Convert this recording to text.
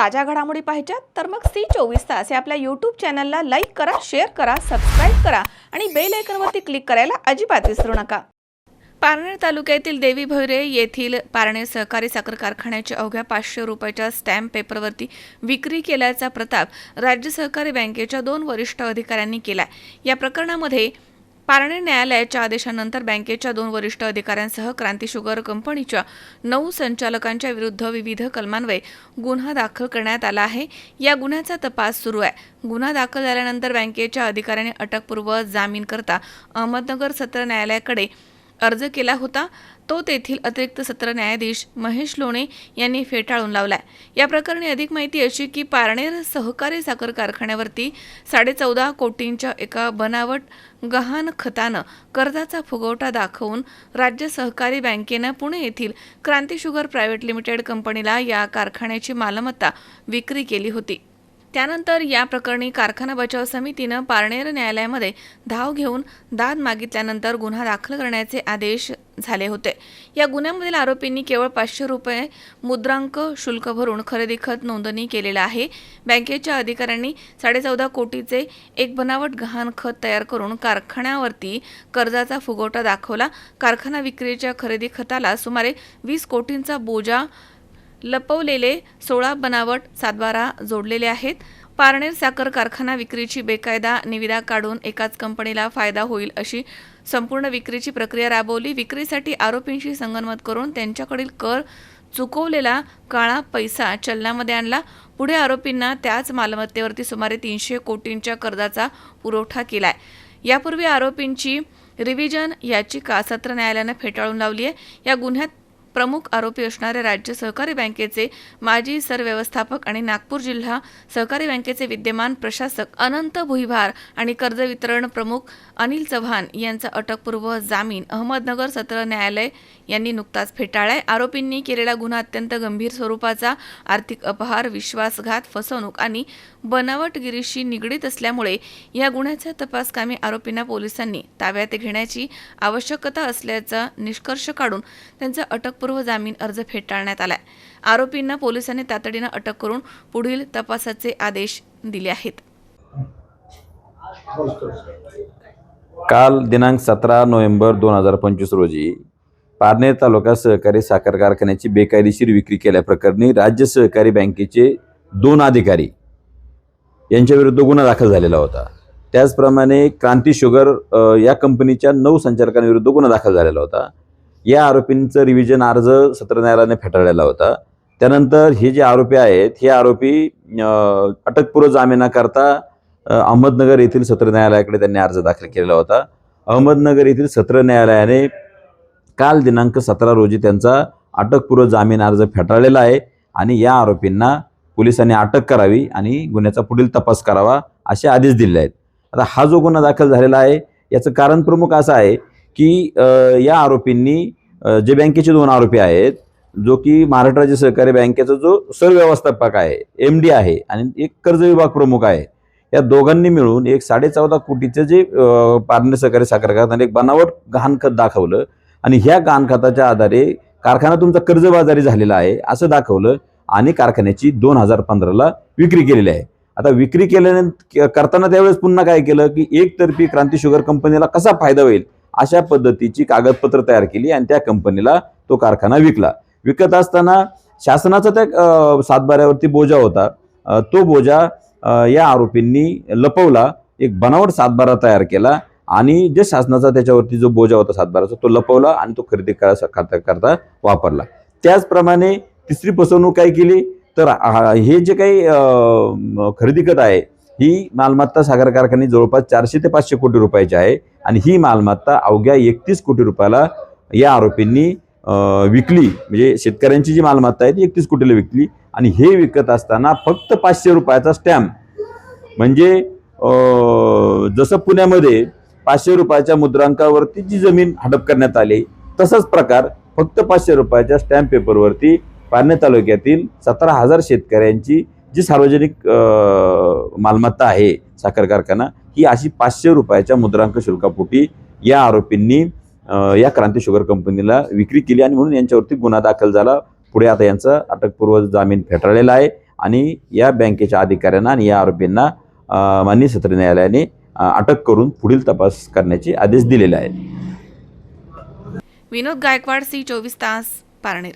ताज्या घडामोडी पाहिजेत तर मग सी चोवीस तास या आपल्या यूट्यूब चॅनलला लाईक करा शेअर करा सबस्क्राईब करा आणि बेल आयकनवरती क्लिक करायला अजिबात विसरू नका. पारनेर तालुक्यातील देवी भैरे येथील पारनेर सहकारी साखर कारखान्याच्या अवघ्या पाचशे रुपयाच्या स्टॅम्प पेपरवरती विक्री केल्याचा प्रताप राज्य सहकारी बँकेच्या दोन वरिष्ठ अधिकाऱ्यांनी केला या प्रकरणामध्ये पारणे न्यायालयाच्या आदेशानंतर बँकेच्या दोन वरिष्ठ अधिकाऱ्यांसह क्रांती शुगर कंपनीच्या नऊ संचालकांच्या विरुद्ध विविध कलमान्वये गुन्हा दाखल करण्यात आला आहे. या गुन्ह्याचा तपास सुरू आहे. गुन्हा दाखल झाल्यानंतर बँकेच्या अधिकाऱ्याने अटकपूर्व जामीन करता अहमदनगर सत्र न्यायालयाकडे अर्ज केला होता तो तेथील अतिरिक्त सत्र न्यायाधीश महेश लोणे यांनी फेटाळून लावलाय. या प्रकरणी अधिक माहिती अशी की पारनेर सहकारी साखर कारखान्यावरती साडेचौदा कोटींच्या एका बनावट गहाण खतानं कर्जाचा फुगवटा दाखवून राज्य सहकारी बँकेनं पुणे येथील क्रांती शुगर प्रायव्हेट लिमिटेड कंपनीला या कारखान्याची मालमत्ता विक्री केली होती. त्यानंतर या प्रकरणी कारखाना बचाव समितीनं पारनेर न्यायालयामध्ये धाव घेऊन दाद मागितल्यानंतर गुन्हा दाखल करण्याचे आदेश झाले होते. या गुन्ह्यामधील आरोपींनी केवळ पाचशे रुपये मुद्रांक शुल्क भरून खरेदी खत नोंदणी केलेलं आहे. बँकेच्या अधिकाऱ्यांनी साडेचौदा कोटीचे एक बनावट गहाण खत तयार करून कारखान्यावरती कर्जाचा फुगवटा दाखवला. कारखाना विक्रीच्या खरेदी खताला सुमारे वीस कोटींचा बोजा लपवलेले सोळा बनावट सातबारा जोडलेले आहेत. पारनेर साखर कारखाना विक्रीची बेकायदा निविदा काढून एकाच कंपनीला फायदा होईल अशी संपूर्ण विक्रीची प्रक्रिया राबवली. विक्रीसाठी आरोपींशी संगनमत करून त्यांच्याकडील कर चुकवलेला काळा पैसा चलनामध्ये आणला. पुढे आरोपींना त्याच मालमत्तेवरती सुमारे तीनशे कोटींच्या कर्जाचा पुरवठा केलाय. यापूर्वी आरोपींची रिव्हिजन याचिका सत्र न्यायालयानं फेटाळून लावली आहे या गुन्ह्यात प्रमुख आरोपी असणारे राज्य सहकारी बँकेचे माजी सरव्यवस्थापक आणि नागपूर जिल्हा सहकारी बँकेचे विद्यमान प्रशासक अनंत भुईभार आणि कर्ज वितरण प्रमुख अनिल चव्हाण यांचा अटकपूर्व जामीन अहमदनगर सत्र न्यायालय यांनी नुकताच फेटाळलाय. आरोपींनी केलेला गुन्हा अत्यंत गंभीर स्वरूपाचा आर्थिक अपहार विश्वासघात फसवणूक आणि बनावटगिरीशी निगडीत असल्यामुळे या गुन्ह्याच्या तपासकामी आरोपींना पोलिसांनी ताब्यात घेण्याची आवश्यकता असल्याचा निष्कर्ष काढून त्यांचा अटक अटकपूर्व जामीन अर्ज फेटाळण्यात आलाय. आरोपींना पोलिसांनी तातडीनं अटक करून पुढील तपासाचे आदेश दिले आहेत. काल दिनांक सतरा नोव्हेंबर दोन हजार पंचवीस रोजी पारनेर तालुका सहकारी साखर कारखान्याची बेकायदेशीर विक्री केल्याप्रकरणी राज्य सहकारी बँकेचे दोन अधिकारी यांच्याविरुद्ध गुन्हा दाखल झालेला होता. त्याचप्रमाणे क्रांती शुगर या कंपनीच्या नऊ संचालकांविरुद्ध गुन्हा दाखल झालेला होता. या आरोपींचं रिव्हिजन अर्ज सत्र न्यायालयाने फेटाळलेला होता. त्यानंतर हे जे आरोपी आहेत हे आरोपी अटकपूर्व जामिनाकरता अहमदनगर येथील सत्र न्यायालयाकडे त्यांनी अर्ज दाखल केलेला होता. अहमदनगर येथील सत्र न्यायालयाने काल दिनांक सतरा रोजी त्यांचा अटकपूर्व जामीन अर्ज फेटाळलेला आहे आणि या आरोपींना पोलिसांनी अटक करावी आणि गुन्ह्याचा पुढील तपास करावा असे आदेश दिले आहेत. आता हा जो गुन्हा दाखल झालेला आहे याचं कारण प्रमुख असं आहे की या आरोपींनी जे बँकेचे दोन आरोपी आहेत जो की महाराष्ट्र राज्य सहकारी बँकेचा जो सरव्यवस्थापक आहे एम डी आहे आणि एक कर्ज विभाग प्रमुख आहे या दोघांनी मिळून एक साडेचौदा कोटीचं जे अ, सहकारी साखर कारखान्यात एक बनावट गहाणखत दाखवलं आणि ह्या गहाणखताच्या आधारे कारखाना तुमचा कर्जबाजारी झालेला आहे असं दाखवलं आणि कारखान्याची दोन हजार पंधराला विक्री केलेली आहे. आता विक्री केल्यानंतर करताना त्यावेळेस पुन्हा काय केलं की एकतर्फी क्रांती शुगर कंपनीला कसा फायदा होईल? अशा पद्धतीची कागदपत्र तयार केली आणि त्या कंपनीला तो कारखाना विकला. विकत असताना शासनाचा त्या सातबाऱ्यावरती बोजा होता. तो बोजा या आरोपींनी लपवला. एक बनावट सातबारा तयार केला आणि जे शासनाचा त्याच्यावरती जो बोजा होता सातबाराचा तो लपवला आणि तो खरेदी करा करता वापरला. त्याचप्रमाणे तिसरी फसवणूक काय केली? तर हे जे काही खरेदी खत आहे ही मालमत्ता साखर कारखाने जवळपास चारशे ते पाचशे कोटी रुपयाची आहे. आणि ही मालमत्ता अवघ्या एकतीस कोटी रुपयाला या आरोपींनी विकली. म्हणजे शेतकऱ्यांची जी मालमत्ता आहे ती एकतीस कोटीला विकली आणि हे विकत असताना फक्त पाचशे रुपयाचा स्टॅम्प. म्हणजे जसं पुण्यामध्ये पाचशे रुपयाच्या मुद्रांकावरती जी जमीन हडप करण्यात आली तसाच प्रकार फक्त पाचशे रुपयाच्या स्टॅम्प पेपरवरती पारणे तालुक्यातील सतरा हजार शेतकऱ्यांची जी सार्वजनिक मालमत्ता आहे साखर कारखाना ही अशी पाचशे रुपयाच्या मुद्रांक शुल्कापोटी या आरोपींनी या क्रांती शुगर कंपनीला विक्री केली आणि म्हणून यांच्यावरती गुन्हा दाखल झाला. पुढे आता यांचा अटकपूर्व जामीन फेटाळलेला आहे आणि या बँकेच्या अधिकाऱ्यांना आणि या आरोपींना माननीय सत्र न्यायालयाने अटक करून पुढील तपास करण्याचे आदेश दिलेले आहेत. विनोद गायकवाड सी चोवीस तास पारनेर.